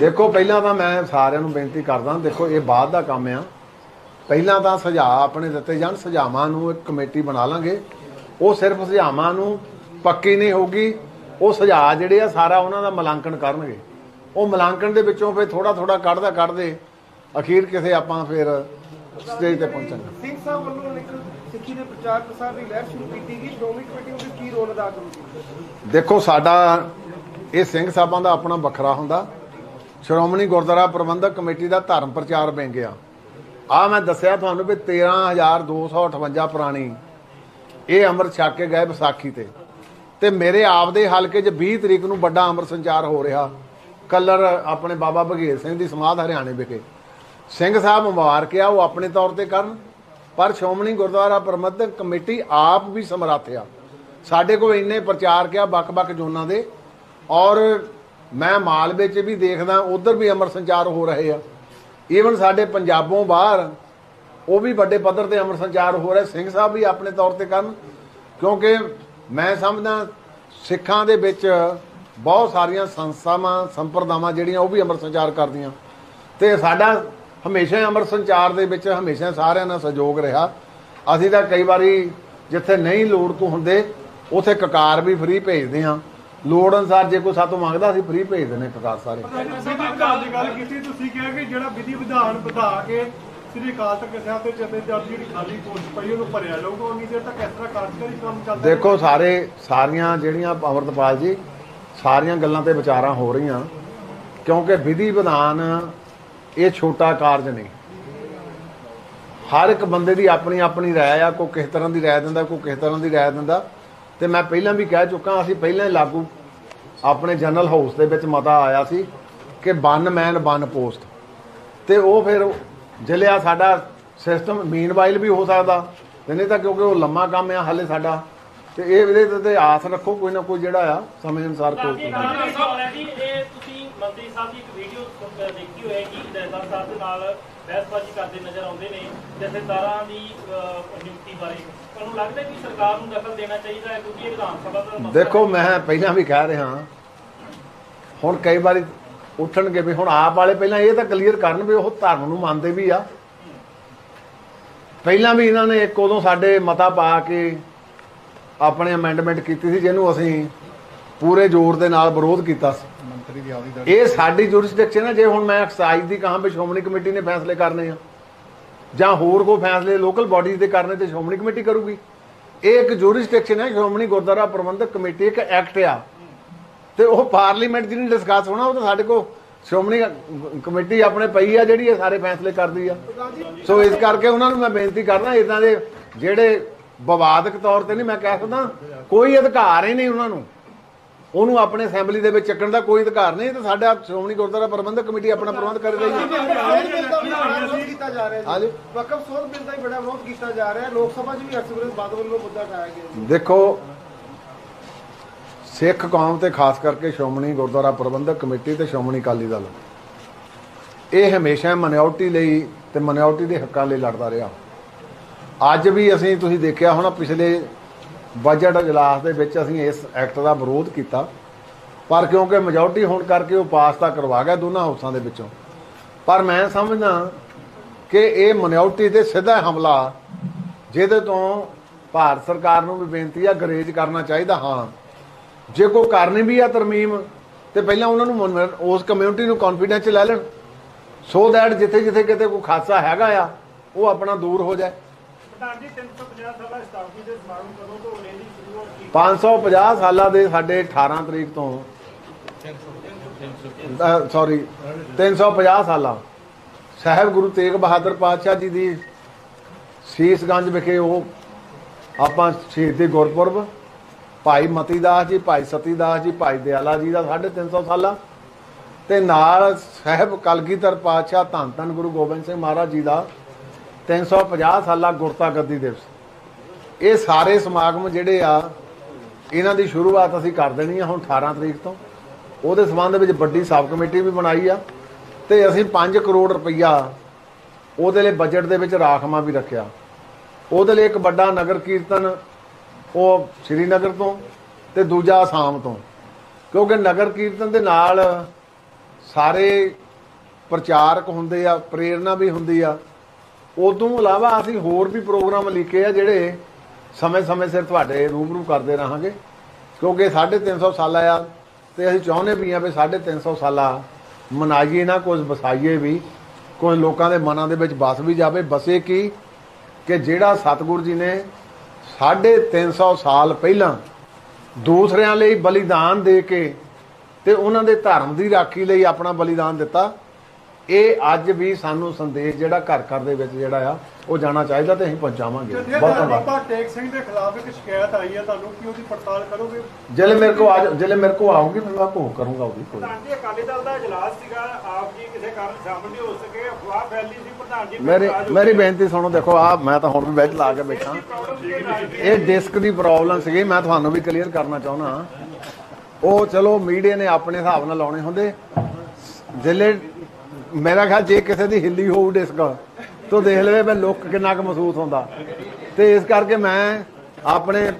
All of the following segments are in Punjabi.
ਦੇਖੋ, ਪਹਿਲਾਂ ਤਾਂ ਮੈਂ ਸਾਰਿਆਂ ਨੂੰ ਬੇਨਤੀ ਕਰਦਾ, ਦੇਖੋ, ਇਹ ਬਾਅਦ ਦਾ ਕੰਮ ਆ। ਪਹਿਲਾਂ ਤਾਂ ਸੁਝਾਅ ਆਪਣੇ ਦਿੱਤੇ ਜਾਣ, ਸੁਝਾਵਾਂ ਨੂੰ ਇੱਕ ਕਮੇਟੀ ਬਣਾ ਲਾਂਗੇ। ਉਹ ਸਿਰਫ ਸੁਝਾਵਾਂ ਨੂੰ ਪੱਕੀ ਨਹੀਂ ਹੋਊਗੀ। ਉਹ ਸੁਝਾਅ ਜਿਹੜੇ ਆ, ਸਾਰਾ ਉਹਨਾਂ ਦਾ ਮਲਾਂਕਣ ਕਰਨਗੇ। ਉਹ ਮਲਾਂਕਣ ਦੇ ਵਿੱਚੋਂ ਫਿਰ ਥੋੜਾ ਥੋੜਾ ਕੱਢਦਾ ਕੱਢਦੇ ਅਖੀਰ ਕਿਸੇ ਆਪਾਂ ਫਿਰ ਸਟੇਜ ਤੇ ਪਹੁੰਚਾਂਗੇ ਸਿੰਘ ਸਾਹਿਬ ਵੱਲੋਂ ਇੱਕ ਸਿੱਖੀ ਦੇ ਪ੍ਰਚਾਰ ਪ੍ਰਸਾਰ ਦੀ ਲਹਿਰ ਸ਼ੁਰੂ ਕੀਤੀ ਗਈ। ਸ਼੍ਰੋਮਣੀ ਕਮੇਟੀ ਉਹਦੇ ਕੀ ਰੋਲ ਅਦਾ ਕਰੂਗੀ? ਦੇਖੋ ਸਾਡਾ ਇਹ ਸਿੰਘ ਸਾਹਿਬਾਂ ਦਾ ਆਪਣਾ ਵੱਖਰਾ ਹੁੰਦਾ। ਸ਼੍ਰੋਮਣੀ ਗੁਰਦੁਆਰਾ ਪ੍ਰਬੰਧਕ ਕਮੇਟੀ ਦਾ ਧਰਮ ਪ੍ਰਚਾਰ ਵਿੰਗ ਆ। ਆ ਮੈਂ ਦੱਸਿਆ ਤੁਹਾਨੂੰ ਵੀ 13258 ਪੁਰਾਣੀ ਇਹ ਅੰਮ੍ਰਿਤ ਛਕ ਕੇ ਗਏ ਵਿਸਾਖੀ ਤੇ। ਤੇ ਮੇਰੇ ਆਪ ਦੇ ਹਲਕੇ 'ਚ 20 ਤਰੀਕ ਨੂੰ ਵੱਡਾ ਅੰਮ੍ਰਿਤ ਸੰਚਾਰ ਹੋ ਰਿਹਾ। ਕਲਰ ਆਪਣੇ ਬਾਬਾ ਬਘੇਲ ਸਿੰਘ ਦੀ ਸਮਾਧ ਹਰਿਆਣੇ ਵਿਖੇ। ਸਿੰਘ ਸਾਹਿਬ ਮੁਬਾਰਕ ਆ, ਉਹ ਆਪਣੇ ਤੌਰ ਤੇ ਕਰਨ। ਪਰ ਸ਼੍ਰੋਮਣੀ ਗੁਰਦੁਆਰਾ ਪ੍ਰਬੰਧਕ ਕਮੇਟੀ ਆਪ ਵੀ ਸਮਰੱਥ ਆ। ਸਾਡੇ ਕੋਲ ਇੰਨੇ ਪ੍ਰਚਾਰ ਕਿਆ ਵੱਖ-ਵੱਖ ਜ਼ੋਨਾਂ ਦੇ। ਔਰ ਮੈਂ ਮਾਲਵੇ 'ਚ ਵੀ ਦੇਖਦਾ, ਉਧਰ ਵੀ ਅਮਰ ਸੰਚਾਰ ਹੋ ਰਹੇ ਆ। ਈਵਨ ਸਾਡੇ ਪੰਜਾਬੋਂ ਬਾਹਰ, ਉਹ ਵੀ ਵੱਡੇ ਪੱਧਰ ਤੇ ਅਮਰ ਸੰਚਾਰ ਹੋ ਰਿਹਾ। ਸਿੰਘ ਸਾਹਿਬ ਵੀ ਆਪਣੇ ਤੌਰ ਤੇ ਕਰਨ, ਕਿਉਂਕਿ ਮੈਂ ਸਮਝਦਾ, ਸਿੱਖਾਂ ਦੇ ਵਿੱਚ ਬਹੁਤ ਸਾਰੀਆਂ ਸੰਸਥਾਵਾਂ, ਸੰਪਰਦਾਵਾਂ ਜਿਹੜੀਆਂ, ਉਹ ਵੀ ਅਮਰ ਸੰਚਾਰ ਕਰਦੀਆਂ। ਤੇ ਸਾਡਾ ਹਮੇਸ਼ਾ ਅਮਰ ਸੰਚਾਰ ਦੇ ਵਿੱਚ ਹਮੇਸ਼ਾ ਸਾਰਿਆਂ ਨਾਲ ਸਹਿਯੋਗ ਰਿਹਾ। ਅਸੀਂ ਤਾਂ ਕਈ ਵਾਰੀ ਜਿੱਥੇ ਨਹੀਂ ਲੋੜ ਤੋਂ ਹੁੰਦੇ ਉਥੇ ਕਕਾਰ ਵੀ ਫ੍ਰੀ ਭੇਜਦੇ ਹਾਂ। ਲੋੜ ਅਨਸਾਰ ਜੇ ਕੋਈ ਸਾਤੋਂ ਮੰਗਦਾ ਅਸੀਂ ਫ੍ਰੀ ਭੇਜ ਦਿੰਦੇ ਕਕਾਰ ਸਾਰੇ। ਵਿਧੀ ਵਿਧਾਨ ਦੀ ਗੱਲ ਕੀਤੀ ਤੁਸੀਂ ਕਿਹਾ ਕਿ ਜਿਹੜਾ ਵਿਧੀ ਵਿਧਾਨ ਵਧਾ ਕੇ ਸ੍ਰੀ ਅਕਾਲ ਤਖਤ ਸਾਹਿਬ ਤੇ ਜਥੇਦਾਰ ਦੀ ਜਿਹੜੀ ਖਾਲੀ ਪੋਸਟ ਪਈ ਉਹਨੂੰ ਭਰਿਆ ਜਾਊਗਾ। ਉਨੀ ਦੇਰ ਤੱਕ ਇਸ ਤਰ੍ਹਾਂ ਕਾਰਜਕਾਰੀ ਕੰਮ ਚੱਲਦਾ ਦੇਖੋ ਸਾਰੇ ਸਾਰੀਆਂ ਜਿਹੜੀਆਂ ਅਮਰਤਪਾਲ ਜੀ ਸਾਰੀਆਂ ਗੱਲਾਂ ਤੇ ਵਿਚਾਰਾਂ ਹੋ ਰਹੀਆਂ। ਕਿਉਂਕਿ ਵਿਧੀ ਵਿਧਾਨ ਇਹ ਛੋਟਾ ਕਾਰਜ ਨਹੀਂ। ਹਰ ਇੱਕ ਬੰਦੇ ਦੀ ਆਪਣੀ ਆਪਣੀ ਰਾਏ ਆ ਕੋਈ ਕਿਸ ਤਰ੍ਹਾਂ ਦੀ ਰਾਏ ਦਿੰਦਾ ਕੋਈ ਕਿਸ ਤਰ੍ਹਾਂ ਦੀ ਰਾਏ ਦਿੰਦਾ। ਤੇ ਮੈਂ ਪਹਿਲਾਂ ਵੀ ਕਹਿ ਚੁੱਕਾ ਅਸੀਂ ਪਹਿਲਾਂ ਹੀ ਲਾਗੂ ਆਪਣੇ ਜਨਰਲ ਹਾਊਸ ਦੇ ਵਿੱਚ ਮਤਾ ਆਇਆ ਸੀ ਕਿ ਵਨ ਮੈਨ ਵਨ ਪੋਸਟ ਤੇ ਉਹ ਫਿਰ ਜਿਲਿਆ ਸਾਡਾ ਸਿਸਟਮ ਮੀਨਵਾਈਲ ਵੀ ਹੋ ਸਕਦਾ ਨਹੀਂ ਤਾਂ ਕਿਉਂਕਿ ਉਹ ਲੰਮਾ ਕੰਮ ਆ ਹਾਲੇ ਸਾਡਾ। ਤੇ ਇਹ ਇਹਦੇ ਤੇ- ਆਸ ਰੱਖੋ ਕੋਈ ਨਾ ਕੋਈ ਜਿਹੜਾ ਆ ਸਮੇਂ ਅਨੁਸਾਰ ਕੋਈ ਤੁਸੀਂ ਮੰਤਰੀ ਸਾਹਿਬ ਦੀ ਦੇਖੀ ਹੋਏਗੀ ਜੈਦਾਰ ਸਾਹਿਬ ਦੇ ਨਾਲ ਬਹਿਸਬਾਜ਼ੀ ਕਰਦੇ ਨਜ਼ਰ ਆਉਂਦੇ ਨੇ ਜਥੇਦਾਰਾਂ ਦੀ ਨਿਯੁਕਤੀ ਬਾਰੇ। ਤੁਹਾਨੂੰ ਲੱਗਦਾ ਕਿ ਸਰਕਾਰ ਨੂੰ ਦਖਲ ਦੇਣਾ ਚਾਹੀਦਾ ਹੈ ਕਿਉਂਕਿ ਇਹ ਵਿਧਾਨ ਸਭਾ ਦਾ ਮਸਲਾ ਦੇਖੋ ਮੈਂ ਪਹਿਲਾਂ ਵੀ ਕਹਿ ਰਿਹਾ ਹੁਣ ਕਈ ਵਾਰੀ ਉੱਠਣਗੇ ਵੀ ਹੁਣ ਆਪ ਵਾਲੇ ਪਹਿਲਾਂ ਇਹ ਤਾਂ ਕਲੀਅਰ ਕਰਨ ਵੀ ਉਹ ਧਰਮ ਨੂੰ ਮੰਨਦੇ ਵੀ ਆ। ਪਹਿਲਾਂ ਵੀ ਇਹਨਾਂ ਨੇ ਇੱਕ ਉਦੋਂ ਸਾਡੇ ਮਤਾ ਪਾ ਕੇ ਆਪਣੇ ਅਮੈਂਡਮੈਂਟ ਕੀਤੀ ਸੀ ਜਿਹਨੂੰ ਅਸੀਂ ਪੂਰੇ ਜ਼ੋਰ ਦੇ ਨਾਲ ਵਿਰੋਧ ਕੀਤਾ ਸੀ। ਮੰਤਰੀ ਦੀ ਆਵਦੀ ਦਾ ਇਹ ਸਾਡੀ ਜੁਰਿਸਡਿਕਸ਼ਨ ਹੈ, ਜੇ ਹੁਣ ਮੈਂ ਐਕਸਾਈਜ਼ ਦੀ ਕਹਾਂ ਵੀ ਸ਼੍ਰੋਮਣੀ ਕਮੇਟੀ ਨੇ ਫੈਸਲੇ ਕਰਨੇ ਆ, ਜਾਂ ਹੋਰ ਕੋ ਫੈਸਲੇ ਲੋਕਲ ਬਾਡੀਜ਼ ਦੇ ਕਰਨੇ ਤੇ ਸ਼੍ਰੋਮਣੀ ਕਮੇਟੀ ਕਰੂਗੀ। ਇਹ ਇੱਕ ਜੁਰਿਸਡਿਕਸ਼ਨ ਹੈ, ਸ਼੍ਰੋਮਣੀ ਗੁਰਦੁਆਰਾ ਪ੍ਰਬੰਧਕ ਕਮੇਟੀ ਇੱਕ ਐਕਟ ਆ। ਤੇ ਉਹ ਪਾਰਲੀਮੈਂਟ ਜਿਹਨੇ ਡਿਸਕਸ ਹੋਣਾ, ਉਹ ਤਾਂ ਸਾਡੇ ਕੋਲ ਸ਼੍ਰੋਮਣੀ ਕਮੇਟੀ ਆਪਣੇ ਪਈ ਆ, ਜਿਹੜੀ ਇਹ ਸਾਰੇ ਫੈਸਲੇ ਕਰਦੀ ਆ। ਸੋ ਇਸ ਕਰਕੇ ਉਹਨਾਂ ਨੂੰ ਮੈਂ ਬੇਨਤੀ ਕਰਦਾ ਇਦਾਂ ਦੇ ਜਿਹੜੇ ਵਿਵਾਦਕ ਤੌਰ ਤੇ ਨਹੀਂ ਮੈਂ ਕਹਿ ਸਕਦਾ, ਕੋਈ ਅਧਿਕਾਰ ਹੀ ਨਹੀਂ ਉਹਨਾਂ ਨੂੰ। ਉਹਨੂੰ ਆਪਣੇ ਅਸੈਂਬਲੀ ਦੇ ਵਿੱਚ ਚੱਕਣ ਦਾ ਕੋਈ ਅਧਿਕਾਰ ਨਹੀਂ ਤੇ ਸਾਡਾ ਸ਼੍ਰੋਮਣੀ ਗੁਰਦੁਆਰਾ ਪ੍ਰਬੰਧਕ ਕਮੇਟੀ ਆਪਣਾ ਪ੍ਰਬੰਧ ਕਰ ਰਹੀ ਹੈ। ਕੀਤਾ ਜਾ ਰਿਹਾ ਹਾਂਜੀ। ਜੀ ਵਕਫ ਸੋਧ ਬਿੱਲ ਦਾ ਵੀ ਬੜਾ ਵਿਰੋਧ ਕੀਤਾ ਜਾ ਰਿਹਾ ਲੋਕ ਸਭਾ 'ਚ ਵੀ ਹਰਸਿਮਰਤ ਬਾਦਲ ਵੱਲੋਂ ਮੁੱਦਾ ਉਠਾਇਆ ਗਿਆ ਦੇਖੋ ਸਿੱਖ ਕੌਮ ਤੇ ਖਾਸ ਕਰਕੇ ਸ਼੍ਰੋਮਣੀ ਗੁਰਦੁਆਰਾ ਪ੍ਰਬੰਧਕ ਕਮੇਟੀ ਤੇ ਸ਼੍ਰੋਮਣੀ ਅਕਾਲੀ ਦਲ। ਇਹ ਹਮੇਸ਼ਾ ਮਨਿਓਰਟੀ ਲਈ ਤੇ ਮਨਿਓਰਟੀ ਦੇ ਹੱਕਾਂ ਲਈ ਲੜਦਾ ਰਿਹਾ। ਅੱਜ ਵੀ ਅਸੀਂ ਤੁਸੀਂ ਦੇਖਿਆ ਹੋਣਾ ਪਿਛਲੇ ਬਜਟ ਇਜਲਾਸ ਦੇ ਵਿੱਚ ਅਸੀਂ ਇਸ ਐਕਟ ਦਾ ਵਿਰੋਧ ਕੀਤਾ। ਪਰ ਕਿਉਂਕਿ ਮੈਜੋਰਟੀ ਹੋਣ ਕਰਕੇ ਉਹ ਪਾਸ ਤਾਂ ਕਰਵਾ ਗਿਆ ਦੋਨਾਂ ਹਾਊਸਾਂ ਦੇ ਵਿੱਚੋਂ। ਪਰ ਮੈਂ ਸਮਝਦਾ ਕਿ ਇਹ ਮਨਿਓਰਟੀ ਤੇ ਸਿੱਧਾ ਹਮਲਾ, ਜਿਹਦੇ ਤੋਂ ਭਾਰਤ ਸਰਕਾਰ ਨੂੰ ਵੀ ਬੇਨਤੀ ਆ ਗਰੇਜ ਕਰਨਾ ਚਾਹੀਦਾ, ਹਾਂ। ਜੇ ਕੋਈ ਕਰਨੀ ਵੀ ਆ ਤਰਮੀਮ, ਤੇ ਪਹਿਲਾਂ ਉਹਨਾਂ ਨੂੰ ਮਨ- ਉਸ ਕਮਿਊਨਿਟੀ ਨੂੰ ਕੌਨਫੀਡੈਂਸ ਚ ਲੈ ਲੈਣ। ਸੋ ਦੈਟ ਜਿੱਥੇ ਜਿੱਥੇ ਕਿਤੇ ਕੋਈ ਖਾਸਾ ਹੈਗਾ ਆ, ਉਹ ਆਪਣਾ ਦੂਰ ਹੋ ਜਾਏ। 550 ਸਾਲਾਂ ਦੇ ਸਾਡੇ 18 ਤਰੀਕ ਤੋਂ। ਸੌਰੀ 350 ਸਾਲਾਂ। ਸਾਹਿਬ ਗੁਰੂ ਤੇਗ ਬਹਾਦਰ ਪਾਤਸ਼ਾਹ ਜੀ ਦੀ ਸੀਸਗੰਜ ਵਿਖੇ ਉਹ ਆਪਾਂ ਸ਼ਹੀਦੀ ਗੁਰਪੁਰਬ, ਭਾਈ ਮਤੀ ਦਾਸ ਜੀ, ਭਾਈ ਸਤੀ ਦਾਸ ਜੀ, ਭਾਈ ਦਿਆਲਾ ਜੀ ਦਾ 350 ਸਾਲਾਂ ਤੇ ਨਾਲ ਸਾਹਿਬ ਕਲਗੀਧਰ ਪਾਤਸ਼ਾਹ ਧੰਨ ਧੰਨ ਗੁਰੂ ਗੋਬਿੰਦ ਸਿੰਘ ਮਹਾਰਾਜ ਜੀ ਦਾ 350 ਸਾਲਾ ਗੁਰਤਾ ਗੱਦੀ ਦਿਵਸ ਇਹ ਸਾਰੇ ਸਮਾਗਮ ਜਿਹੜੇ ਆ, ਇਹਨਾਂ ਦੀ ਸ਼ੁਰੂਆਤ ਅਸੀਂ ਕਰ ਦੇਣੀ ਆ ਹੁਣ 18 ਤਰੀਕ ਤੋਂ। ਉਹਦੇ ਸੰਬੰਧ ਵਿੱਚ ਵੱਡੀ ਸਬ ਕਮੇਟੀ ਵੀ ਬਣਾਈ ਆ ਤੇ ਅਸੀਂ 5 ਕਰੋੜ ਰੁਪਈਆ ਉਹਦੇ ਲਈ ਬਜਟ ਦੇ ਵਿੱਚ ਰਾਖਵਾਂ ਵੀ ਰੱਖਿਆ। ਉਹਦੇ ਲਈ ਇੱਕ ਵੱਡਾ ਨਗਰ ਕੀਰਤਨ, ਉਹ ਸ਼੍ਰੀਨਗਰ ਤੋਂ ਤੇ ਦੂਜਾ ਆਸਾਮ ਤੋਂ। ਕਿਉਂਕਿ ਨਗਰ ਕੀਰਤਨ ਦੇ ਨਾਲ ਸਾਰੇ ਪ੍ਰਚਾਰਕ ਹੁੰਦੇ ਆ, ਪ੍ਰੇਰਣਾ ਵੀ ਹੁੰਦੀ ਆ। ਉਦੋਂ ਇਲਾਵਾ ਅਸੀਂ ਹੋਰ ਵੀ ਪ੍ਰੋਗਰਾਮ ਲਿਖੇ ਆ ਜਿਹੜੇ ਸਮੇਂ-ਸਮੇਂ ਸਿਰ ਤੁਹਾਡੇ ਰੂਬਰੂ ਕਰਦੇ ਰਹਾਂਗੇ। ਕਿਉਂਕਿ 350 ਸਾਲਾ ਆ ਤੇ ਅਸੀਂ ਚਾਹੁੰਦੇ ਵੀ ਆ ਵੀ 350 ਸਾਲਾ ਮਨਾਈਏ ਨਾ, ਕੁਝ ਵਸਾਈਏ ਵੀ, ਕੁਝ ਲੋਕਾਂ ਦੇ ਮਨਾਂ ਦੇ ਵਿੱਚ ਬਸ ਵੀ ਜਾਵੇ। ਬਸੇ ਕੀ ਕਿ ਜਿਹੜਾ ਸਤਿਗੁਰੂ ਜੀ ਨੇ 350 ਸਾਲ ਪਹਿਲਾਂ ਦੂਸਰਿਆਂ ਲਈ ਬਲੀਦਾਨ ਦੇ ਕੇ ਤੇ ਉਹਨਾਂ ਦੇ ਧਰਮ ਦੀ ਰਾਖੀ ਲਈ ਆਪਣਾ ਬਲੀਦਾਨ ਦਿੱਤਾ ਇਹ ਅੱਜ ਵੀ ਸਾਨੂੰ ਸੰਦੇਸ਼ ਜਿਹੜਾ ਘਰ ਘਰ ਦੇ ਵਿੱਚ ਜਿਹੜਾ ਆ ਉਹ ਜਾਣਾ ਚਾਹੀਦਾ ਤੇ ਅਸੀਂ ਪਹੁੰਚਾਵਾਂਗੇ। ਬਹੁਤ ਧੰਨਵਾਦ। ਬਾਬਾ ਟੇਕ ਸਿੰਘ ਦੇ ਖਿਲਾਫ ਇੱਕ ਸ਼ਿਕਾਇਤ ਆਈ ਹੈ ਤੁਹਾਨੂੰ ਕੀ ਉਹਦੀ ਪੜਤਾਲ ਕਰੋਗੇ? ਜਿਹੜੇ ਮੇਰੇ ਕੋ ਆ ਜਿਹੜੇ ਮੇਰੇ ਕੋ ਆਉਗੀ ਮੈਂ ਕੋ ਕਰੂੰਗਾ ਉਹਦੀ ਕੋਈ। ਪ੍ਰਧਾਨ ਜੀ ਅਕਾਲੀ ਦਲ ਦਾ ਇਜਲਾਸ ਸੀਗਾ ਆਪ ਜੀ ਕਿਸੇ ਕਾਰਨ ਸ਼ਾਮਲ ਨਹੀਂ ਹੋ ਸਕੇ ਅਫਵਾਹ ਫੈਲੀ ਸੀ ਪ੍ਰਧਾਨ ਜੀ ਮੇਰੀ ਮੇਰੀ ਬੇਨਤੀ ਸੁਣੋ ਦੇਖੋ ਆ ਮੈਂ ਤਾਂ ਹੁਣ ਵੀ ਵਿੱਚ ਲਾ ਕੇ ਬੈਠਾ। ਇਹ ਡਿਸਕ ਦੀ? ਪ੍ਰੋਬਲਮ ਸੀਗੀ ਮੈਂ ਤੁਹਾਨੂੰ ਵੀ ਕਲੀਅਰ ਕਰਨਾ ਚਾਹੁੰਦਾ ਉਹ ਚਲੋ ਮੀਡੀਆ ਨੇ ਆਪਣੇ ਹਿਸਾਬ ਨਾਲ ਲਾਉਣੇ ਹੁੰਦੇ। ਜਿਲੇ ਮੇਰਾ ਖਿਆਲ ਜੇ ਕਿਸੇ ਦੀ ਹਿੱਲੀ ਹੋਊ ਡਿਸਕ ਤਾਂ ਦੇਖ ਲਵੇ ਮੈਂ ਲੁੱਕ ਕਿੰਨਾ ਕੁ ਮਹਿਸੂਸ ਹੁੰਦਾ। ਤੇ ਇਸ ਕਰਕੇ ਮੈਂ ਆਪਣੇ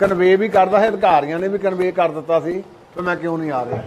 ਕਨਵੇ ਵੀ ਕਰਦਾ ਹੈ ਅਧਿਕਾਰੀਆਂ ਨੇ ਵੀ ਕਨਵੇ ਕਰ ਦਿੱਤਾ ਸੀ ਤੇ ਮੈਂ ਕਿਉਂ ਨਹੀਂ ਆ ਰਿਹਾ।